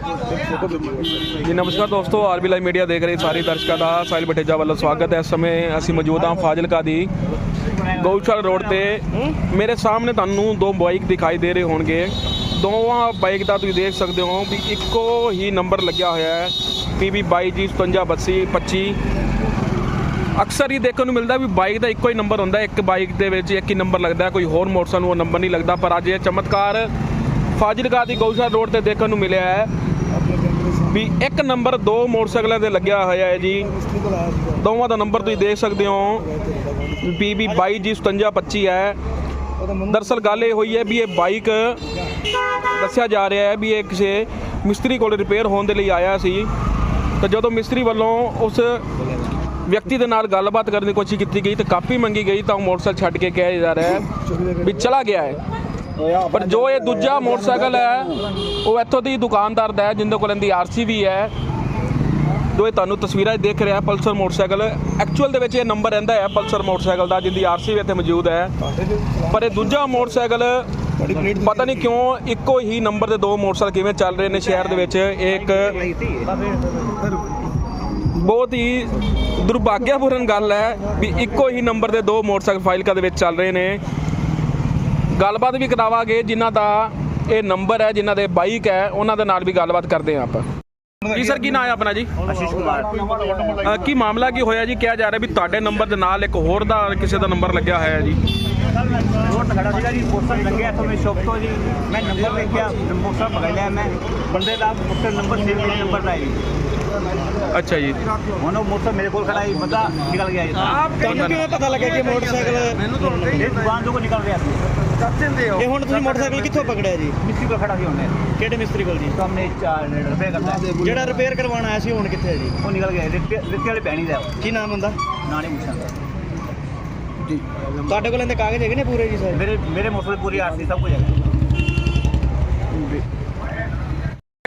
ਜੀ, ਨਮਸਕਾਰ ਦੋਸਤੋ, ਆਰਬੀ ਲਾਈਵ ਮੀਡੀਆ ਦੇਖ ਰਹੇ ਸਾਰੇ ਦਰਸ਼ਕਾਂ ਦਾ, ਸਾਹਿਲ ਬਟੇਜਾ ਵੱਲੋਂ ਸਵਾਗਤ ਹੈ। ਇਸ ਸਮੇਂ ਅਸੀਂ ਮੌਜੂਦ ਹਾਂ ਫਾਜ਼ਿਲਕਾ ਦੀ ਗਊਸ਼ਾਲਾ ਰੋਡ ਤੇ। ਮੇਰੇ ਸਾਹਮਣੇ ਤੁਹਾਨੂੰ ਦੋ ਬਾਈਕ ਦਿਖਾਈ ਦੇ ਰਹੇ ਹੋਣਗੇ। ਦੋਵਾਂ ਬਾਈਕ ਦਾ ਤੁਸੀਂ ਦੇਖ ਸਕਦੇ ਹੋ ਵੀ ਇੱਕੋ ਹੀ ਨੰਬਰ ਲੱਗਿਆ ਹੋਇਆ ਹੈ। PB 22G 57 25 ਅਕਸਰ ਹੀ ਦੇਖਣ ਨੂੰ ਮਿਲਦਾ ਵੀ ਬਾਈਕ ਦਾ ਇੱਕੋ ਹੀ ਨੰਬਰ ਹੁੰਦਾ ਇੱਕ ਬਾਈਕ ਦੇ ਵਿੱਚ ਇੱਕ ਹੀ ਨੰਬਰ ਲੱਗਦਾ ਕੋਈ ਹੋਰ ਮੋਟਰਸਾਈਕਲ ਨੂੰ ਉਹ ਨੰਬਰ ਨਹੀਂ ਲੱਗਦਾ, ਪਰ ਅੱਜ ਇਹ ਚਮਤਕਾਰ ਫਾਜ਼ਿਲਕਾ ਦੀ ਗਊਸ਼ਾਲ ਰੋਡ ਤੇ ਦੇਖਣ ਨੂੰ ਮਿਲਿਆ ਹੈ। ਵੀ ਇੱਕ ਨੰਬਰ ਦੋ ਮੋਟਰਸਾਈਕਲਾਂ ਤੇ ਲੱਗਿਆ ਹੋਇਆ ਹੈ ਜੀ। ਦੋਵਾਂ ਦਾ ਨੰਬਰ ਤੁਸੀਂ ਦੇਖ ਸਕਦੇ ਹੋ। PB 22G 5725 ਹੈ। ਦਰਸਲ ਗੱਲ ਇਹ ਹੋਈ ਹੈ ਵੀ ਇਹ ਬਾਈਕ ਦੱਸਿਆ ਜਾ ਰਿਹਾ ਹੈ ਵੀ ਇਹ ਕਿਸੇ ਮਿਸਤਰੀ ਕੋਲ ਰਿਪੇਅਰ ਹੋਣ ਦੇ ਲਈ ਆਇਆ ਸੀ। ਤਾਂ ਜਦੋਂ ਮਿਸਤਰੀ ਵੱਲੋਂ ਉਸ ਵਿਅਕਤੀ ਦੇ ਨਾਲ ਗੱਲਬਾਤ ਕਰਨ ਦੀ ਕੋਸ਼ਿਸ਼ ਕੀਤੀ ਗਈ ਤੇ ਕਾਪੀ ਮੰਗੀ ਗਈ ਤਾਂ ਉਹ ਮੋਟਰਸਾਈਕਲ ਛੱਡ ਕੇ ਕਿਹਾ ਜਾ ਰਿਹਾ ਹੈ ਵੀ ਚਲਾ ਗਿਆ ਹੈ। ਪਰ ਜੋ ਇਹ ਦੂਜਾ ਮੋਟਰਸਾਈਕਲ ਹੈ, ਉਹ ਇੱਥੋਂ ਦੀ ਦੁਕਾਨਦਾਰ ਦਾ ਹੈ, ਜਿੰਦੇ ਕੋਲ ਇਹਦੀ ਆਰਸੀ ਵੀ ਹੈ। ਜੋ ਇਹ ਤੁਹਾਨੂੰ ਤਸਵੀਰਾਂ ਦੇਖ ਰਿਹਾ ਪਲਸਰ ਮੋਟਰਸਾਈਕਲ। ਐਕਚੁਅਲ ਦੇ ਵਿੱਚ ਇਹ ਨੰਬਰ ਰਹਿੰਦਾ ਹੈ, ਪਲਸਰ ਮੋਟਰਸਾਈਕਲ ਦਾ, ਜਿੰਦੀ ਆਰਸੀ ਵੀ ਇੱਥੇ ਮੌਜੂਦ ਹੈ। ਪਰ ਇਹ ਦੂਜਾ ਮੋਟਰਸਾਈਕਲ, ਪਤਾ ਨਹੀਂ ਕਿਉਂ ਇੱਕੋ ਹੀ ਨੰਬਰ ਦੇ ਦੋ ਮੋਟਰਸਾਈਕਲ ਕਿਵੇਂ ਚੱਲ ਰਹੇ ਨੇ ਸ਼ਹਿਰ ਦੇ ਵਿੱਚ। ਇਹ ਇੱਕ ਬਹੁਤ ਹੀ ਦੁਰਭਾਗਿਆਪੂਰਨ ਗੱਲ ਹੈ ਵੀ ਇੱਕੋ ਹੀ ਨੰਬਰ ਦੇ ਦੋ ਮੋਟਰਸਾਈਕਲ ਫਾਈਲਕਾ ਦੇ ਵਿੱਚ ਚੱਲ ਰਹੇ ਨੇ। ਗੱਲਬਾਤ ਵੀ ਕਰਾਵਾਂਗੇ ਜਿਨ੍ਹਾਂ ਦਾ ਇਹ ਨੰਬਰ ਹੈ ਜਿਨ੍ਹਾਂ ਦੇ ਬਾਈਕ ਹੈ ਉਹਨਾਂ ਦੇ ਨਾਲ ਵੀ ਗੱਲਬਾਤ ਕਰਦੇ ਹਾਂ ਆਪਾਂ। ਜੀ ਸਰ ਕੀ ਨਾਮ ਹੈ ਆਪਣਾ ਜੀ? ਆਸ਼ੀਸ਼ ਕੁਮਾਰ। ਕੀ ਮਾਮਲਾ ਕੀ ਹੋਇਆ ਜੀ? ਕਿਹਾ ਜਾ ਰਿਹਾ ਵੀ ਤੁਹਾਡੇ ਨੰਬਰ ਦੇ ਨਾਲ ਇੱਕ ਹੋਰ ਦਾ ਕਿਸੇ ਦਾ ਨੰਬਰ ਲੱਗਿਆ ਹੋਇਆ ਜੀ। ਰੋਡ ਖੜਾ ਸੀਗਾ ਜੀ ਮੋਟਰ ਲੰਘਿਆ ਤੋਂ ਮੇਰੀ ਸ਼ੌਪ ਤੋਂ ਜੀ। ਮੈਂ ਨੰਬਰ ਦੇਖਿਆ ਮੋਟਰ ਪਕੜ ਲਿਆ ਮੈਂ। ਬੰਦੇ ਦਾ ਮੋਟਰ ਨੰਬਰ ਸੇਵ ਨੰਬਰ ਹੈ ਜੀ। ਅੱਛਾ ਜੀ। ਹੁਣ ਉਹ ਮੋਟਰ ਮੇਰੇ ਕੋਲ ਖੜਾ ਹੈ ਬੰਦਾ ਨਿਕਲ ਗਿਆ ਜੀ। ਤੁਹਾਨੂੰ ਕਿਵੇਂ ਪਤਾ ਲੱਗਿਆ ਕਿ ਮੋਟਰਸਾਈਕਲ ਇਹ ਦੁਕਾਨ ਤੋਂ ਨਿਕਲ ਗਿਆ ਸੀ। ਇਹ ਹੁਣ ਤੁਸੀਂ ਮੋਟਰਸਾਈਕਲ ਕਿੱਥੋਂ ਪਕੜਿਆ ਜੀ? ਮਿਸਤਰੀ ਕੋਲ ਖੜਾ ਸੀ ਉਹਨੇ ਕਿਹੜੇ ਮਿਸਤਰੀ ਕੋਲ ਜੀ? ਸਾਹਮਣੇ ਰੁਪਏ ਕਰਦਾ ਹੈ। ਜਿਹੜਾ ਰਿਪੇਅਰ ਕਰਵਾਉਣ ਆਇਆ ਸੀ ਹੁਣ ਕਿੱਥੇ ਹੈ ਜੀ? ਉਹ ਨਿਕਲ ਗਿਆ। ਰਿੱਤੇ ਵਾਲੇ ਪੈਣੀ ਦਾ। ਕੀ ਨਾਮ ਹੁੰਦਾ ਨਾਲੇ ਮੁਸ਼ਨ ਤੁਹਾਡੇ ਕੋਲ ਇਹਦੇ ਕਾਗਜ਼ ਹੈਗੇ ਨੇ ਪੂਰੇ ਜੀ ਸਰ? ਮੇਰੇ ਮੇਰੇ ਮੋਟਰ ਪੂਰੀ ਆਰਸੀ ਸਭ ਕੁਝ ਹੈ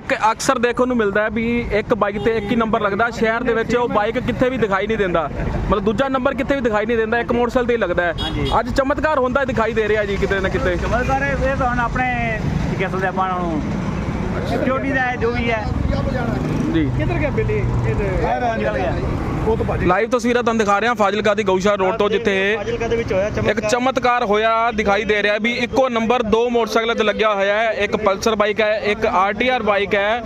ਇੱਕ ਅਕਸਰ ਦੇਖਣ ਨੂੰ ਮਿਲਦਾ ਹੈ ਵੀ ਇੱਕ ਬਾਈਕ ਤੇ ਇੱਕ ਹੀ ਨੰਬਰ ਲੱਗਦਾ। ਸ਼ਹਿਰ ਦੇ ਵਿੱਚ ਉਹ ਬਾਈਕ ਕਿੱਥੇ ਵੀ ਦਿਖਾਈ ਨਹੀਂ ਦਿੰਦਾ। ਮਤਲਬ ਦੂਜਾ ਨੰਬਰ ਕਿੱਥੇ ਵੀ ਦਿਖਾਈ ਨਹੀਂ ਦਿੰਦਾ ਇੱਕ ਮੋਟਰਸਾਈਕਲ ਤੇ ਹੀ ਲੱਗਦਾ ਹੈ। ਅੱਜ ਚਮਤਕਾਰ ਹੁੰਦਾ ਦਿਖਾਈ ਦੇ ਰਿਹਾ ਜੀ ਕਿਤੇ ਨਾ ਕਿਤੇ। ਚਮਤਕਾਰ ਹੈ ਇਹ ਤਾਂ ਹੁਣ ਆਪਣੇ ਕੀ ਕਹਿ ਸਕਦੇ ਆਪਾਂ ਨੂੰ ਸਿਕਿਉਰਿਟੀ ਦਾ ਜੋ ਵੀ ਹੈ। ਜੀ। ਕਿੱਧਰ ਗਿਆ ਬਿੱਲੀ? ਨਿਕਲ ਗਿਆ। ਉਹ ਤਾਂ ਭਾਜੀ। ਲਾਈਵ ਤਸਵੀਰਾਂ ਤੁਹਾਨੂੰ ਦਿਖਾ ਰਿਹਾ ਫਾਜ਼ਿਲਕਾ ਦੀ ਗਊਸ਼ਾਲਾ ਰੋਡ ਤੋਂ ਜਿੱਥੇ ਫਾਜ਼ਿਲਕਾ ਦੇ ਵਿੱਚ ਹੋਇਆ ਇੱਕ ਚਮਤਕਾਰ ਹੋਇਆ ਦਿਖਾਈ ਦੇ ਰਿਹਾ ਵੀ ਇੱਕੋ ਨੰਬਰ ਦੋ ਮੋਟਰਸਾਈਕਲਾਂ ਤੇ ਲੱਗਿਆ ਹੋਇਆ ਹੈ। ਇੱਕ ਪਲਸਰ ਬਾਈਕ ਹੈ ਇੱਕ ਆਰਟੀਆਰ ਬਾਈਕ ਹੈ।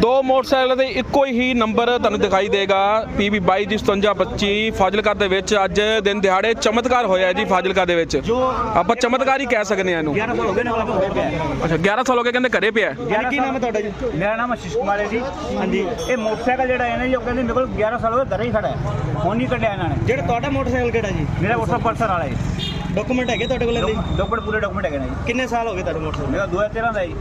ਦੋ ਮੋਟਰਸਾਈਕਲਾਂ ਦੇ ਇੱਕੋ ਹੀ ਨੰਬਰ ਤੁਹਾਨੂੰ ਦਿਖਾਈ ਦੇਗਾ। PB 2255 ਫਾਜ਼ਿਲਕਾ ਦੇ ਵਿੱਚ ਅੱਜ ਦਿਨ ਦਿਹਾੜੇ ਚਮਤਕਾਰ ਹੋਇਆ ਜੀ ਫਾਜ਼ਿਲਕਾ ਦੇ ਵਿੱਚ। ਆਪਾਂ ਚਮਤਕਾਰ ਹੀ ਕਹਿ ਸਕਨੇ ਆ ਇਹਨੂੰ। 11 ਸਾਲ ਹੋ ਗਏ ਨੇ। ਅੱਛਾ 11 ਸਾਲ ਹੋ ਗਏ ਕਹਿੰਦੇ ਘਰੇ ਪਿਆ। ਕੀ ਨਾਮ ਹੈ ਤੁਹਾਡਾ ਜੀ? ਮੇਰਾ ਨਾਮ ਆਸ਼ੀਸ਼ ਕੁਮਾਰ ਹੈ ਜੀ। ਹਾਂਜੀ। ਇਹ ਮੋਟਰਸਾਈਕਲ ਜਿਹੜਾ ਹੈ ਨਾ ਜੀ ਉਹ ਕਹਿੰਦੇ ਮੇਰੇ ਕੋਲ 11 ਸਾਲ ਹੋ ਗਏ ਘਰੇ ਹੀ ਖੜਾ ਹੈ। ਹੁਣ ਨਹੀਂ ਕੱਢਿਆ ਇਹਨਾਂ ਨੇ। ਜਿਹੜਾ ਤੁਹਾਡਾ ਮੋਟਰਸਾਈਕਲ ਕਿਹੜਾ ਜੀ? ਮੇਰਾ ਮੋਟਰਸਾਈਕਲ ਪਲਸਰ ਵਾਲਾ ਹੈ। ਡਾਕੂਮੈਂਟ ਹੈਗੇ ਤੁਹਾਡੇ ਕੋਲ ਇਹਦੇ? ਡਾਕੂਮੈਂਟ ਪੂਰੇ ਡਾਕੂਮੈਂਟ ਹੈਗੇ ਨੇ ਜੀ। ਕਿੰਨੇ ਸਾਲ ਹੋ ਗਏ ਤੁਹਾਡੇ ਮੋਟਰਸਾਈਕਲ? ਮੇਰਾ 2013 ਦਾ ਹੈ ਜੀ।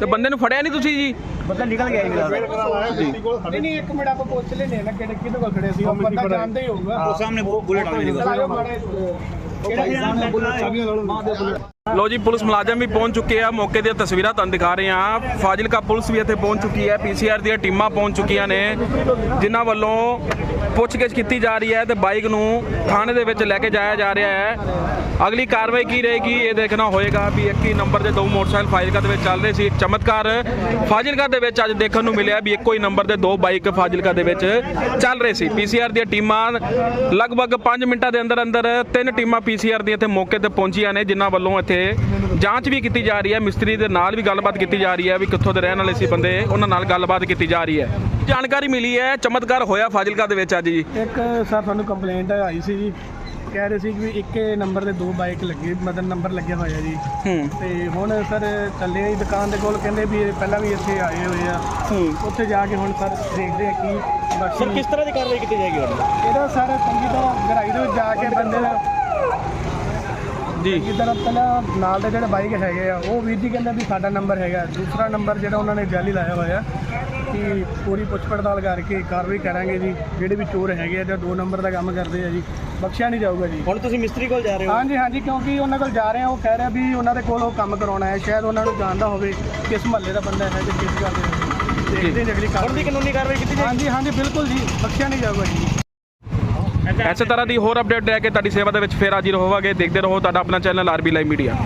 ਤੇ ਬੰਦੇ ਨੂੰ ਫੜਿਆ ਨਹੀਂ ਤੁਸੀਂ ਜੀ? ਬੰਦਾ ਨਿਕਲ ਗਿਆ ਜੀ ਮੇਰਾ ਨਹੀਂ ਨਹੀਂ ਇੱਕ ਮਿੰਟ ਆਪਾਂ ਪੁੱਛ ਲੈਨੇ ਨਾ ਕਿਹੜੇ ਕਿਹਦੇ ਕੋਲ ਖੜੇ ਸੀ। ਉਹ ਬੰਦਾ ਜਾਣਦਾ ਹੀ ਹੋਊਗਾ। ਉਹ ਸਾਹਮਣੇ ਬੁਲਟ ਆ ਲਾਇਓ ਮਾੜੇ ਕਿਹੜਾ ਬੁਲਟ ਲੋ ਜੀ, ਪੁਲਿਸ ਮੁਲਾਜ਼ਮ ਵੀ ਪਹੁੰਚ ਚੁੱਕੇ ਆ। ਮੌਕੇ ਦੀਆਂ ਤਸਵੀਰਾਂ ਤੁਹਾਨੂੰ ਦਿਖਾ ਰਹੇ ਆ ਫਾਜ਼ਿਲਕਾ ਪੁਲਿਸ ਵੀ ਇੱਥੇ ਪਹੁੰਚ ਚੁੱਕੀ ਹੈ। ਪੀਸੀਆਰ ਦੀਆਂ ਟੀਮਾਂ ਪਹੁੰਚ ਚੁੱਕੀਆਂ ਨੇ, ਜਿਨ੍ਹਾਂ ਵੱਲੋਂ ਪੁੱਛਗਿੱਛ ਕੀਤੀ ਜਾ ਰਹੀ ਹੈ ਤੇ ਬਾਈਕ ਨੂੰ ਥਾਣੇ ਦੇ ਵਿੱਚ ਲੈ ਕੇ ਜਾਇਆ ਜਾ ਰਿਹਾ ਹੈ। ਅਗਲੀ ਕਾਰਵਾਈ ਕੀ ਰਹੇਗੀ, ਇਹ ਦੇਖਣਾ ਹੋਏਗਾ ਵੀ ਇੱਕ ਹੀ ਨੰਬਰ ਦੇ ਦੋ ਮੋਟਰਸਾਈਕਲ ਫਾਜ਼ਿਲਕਾ ਦੇ ਵਿੱਚ ਚੱਲ ਰਹੇ ਸੀ। ਚਮਤਕਾਰ ਫਾਜ਼ਿਲਕਾ ਦੇ ਵਿੱਚ ਅੱਜ ਦੇਖਣ ਨੂੰ ਮਿਲਿਆ ਵੀ ਇੱਕੋ ਹੀ ਨੰਬਰ ਦੇ ਦੋ ਬਾਈਕ ਫਾਜ਼ਿਲਕਾ ਦੇ ਵਿੱਚ ਚੱਲ ਰਹੇ ਸੀ। ਪੀਸੀਆਰ ਦੀਆਂ ਟੀਮਾਂ ਲਗਭਗ 5 ਮਿੰਟਾਂ ਦੇ ਅੰਦਰ ਅੰਦਰ ਤਿੰਨ ਟੀਮਾਂ ਪੀਸੀਆਰ ਦੀਆਂ ਇੱਥੇ ਮੌਕੇ ਤੇ ਪਹੁੰਚੀਆਂ ਨੇ, ਜਿਨ੍ਹਾਂ ਵੱਲੋਂ ਇੱਥੇ ਜਾਂਚ ਵੀ ਕੀਤੀ ਜਾ ਰਹੀ ਹੈ ਮਿਸਤਰੀ ਦੇ ਨਾਲ ਵੀ ਗੱਲਬਾਤ ਕੀਤੀ ਜਾ ਰਹੀ ਹੈ ਵੀ ਕਿੱਥੋਂ ਦੇ ਰਹਿਣ ਵਾਲੇ ਸੀ ਬੰਦੇ ਉਹਨਾਂ ਨਾਲ ਗੱਲਬਾਤ ਕੀਤੀ ਜਾ ਰਹੀ ਹੈ। ਜਾਣਕਾਰੀ ਮਿਲੀ ਹੈ ਚਮਤਕਾਰ ਹੋਇਆ ਫਾਜ਼ਿਲਕਾ ਦੇ ਵਿੱਚ ਅੱਜ ਜੀ। ਇੱਕ ਸਰ ਤੁਹਾਨੂੰ ਕੰਪਲੇਂਟ ਆਈ ਸੀ ਜੀ। ਕਹਿ ਰਹੇ ਸੀ ਕਿ ਇੱਕੇ ਨੰਬਰ ਦੇ ਦੋ ਬਾਈਕ ਲੱਗੇ ਮਤਲਬ ਨੰਬਰ ਲੱਗਿਆ ਹੋਇਆ ਜੀ। ਤੇ ਹੁਣ ਸਰ ਚੱਲੇ ਆ ਦੁਕਾਨ ਦੇ ਕੋਲ ਕਹਿੰਦੇ ਵੀ ਇਹ ਪਹਿਲਾਂ ਵੀ ਇੱਥੇ ਆਏ ਹੋਏ ਆ। ਉੱਥੇ ਜਾ ਕੇ ਹੁਣ ਸਰ ਦੇਖਦੇ ਆ ਕੀ ਸਰ ਕਿਸ ਤਰ੍ਹਾਂ ਦੀ ਕਾਰਵਾਈ ਕੀਤੀ ਜਾਏਗੀ ਹੁਣ? ਇਹਦਾ ਸਰ ਚੰਗੀ ਤਰ੍ਹਾਂ ਗਹਿਰਾਈ ਦੇ ਵਿੱਚ ਜਾ ਕੇ ਬੰਦੇ ਦਾ ਜੀ। ਜਿੱਦਾਂ ਪਹਿਲਾਂ ਨਾਲ ਦੇ ਜਿਹੜੇ ਬਾਈਕ ਹੈਗੇ ਆ ਉਹ ਵੀਰ ਜੀ ਕਹਿੰਦੇ ਵੀ ਸਾਡਾ ਨੰਬਰ ਹੈਗਾ। ਦੂਸਰਾ ਨੰਬਰ ਜਿਹੜਾ ਉਹਨਾਂ ਨੇ ਜਾਲੀ ਲਾਇਆ ਹੋਇਆ ਕਿ ਪੂਰੀ ਪੁੱਛ ਪੜਤਾਲ ਕਰਕੇ ਕਾਰਵਾਈ ਕਰਾਂਗੇ ਜੀ। ਜਿਹੜੇ ਵੀ ਚੋਰ ਹੈਗੇ ਆ ਜਾਂ ਦੋ ਨੰਬਰ ਦਾ ਕੰਮ ਕਰਦੇ ਆ ਜੀ ਬਖਸ਼ਿਆ ਨਹੀਂ ਜਾਊਗਾ ਜੀ। ਹੁਣ ਤੁਸੀਂ ਮਿਸਤਰੀ ਕੋਲ ਜਾ ਰਹੇ ਹੋ? ਹਾਂਜੀ ਹਾਂਜੀ ਕਿਉਂਕਿ ਉਹਨਾਂ ਕੋਲ ਜਾ ਰਹੇ ਆ ਉਹ ਕਹਿ ਰਿਹਾ ਵੀ ਉਹਨਾਂ ਦੇ ਕੋਲ ਉਹ ਕੰਮ ਕਰਾਉਣਾ ਹੈ। ਸ਼ਾਇਦ ਉਹਨਾਂ ਨੂੰ ਜਾਣਦਾ ਹੋਵੇ ਕਿਸ ਮਹੱਲੇ ਦਾ ਬੰਦਾ ਹੈ ਜਾਂ ਕਿਸ ਗੱਲ ਦੇ ਦੇਖਦੇ ਅਗਲੀ ਕਾਰਵਾਈ ਕਾਨੂੰਨੀ ਕਾਰਵਾਈ ਕੀਤੀ ਜਾਏਗੀ? ਹਾਂਜੀ ਹਾਂਜੀ ਬਿਲਕੁਲ ਜੀ ਬਖਸ਼ਿਆ ਨਹੀਂ ਜਾਊਗਾ ਜੀ। ਐਸੇ ਤਰ੍ਹਾਂ ਦੀ ਹੋਰ ਅਪਡੇਟ ਲੈ ਕੇ ਤੁਹਾਡੀ ਸੇਵਾ ਦੇ ਵਿੱਚ ਫੇਰ ਹਾਜ਼ਰ ਹੋਵਾਂਗੇ। ਦੇਖਦੇ ਰਹੋ, ਤੁਹਾਡਾ ਆਪਣਾ ਚੈਨਲ ਆਰਬੀ ਲਾਈਵ ਮੀਡੀਆ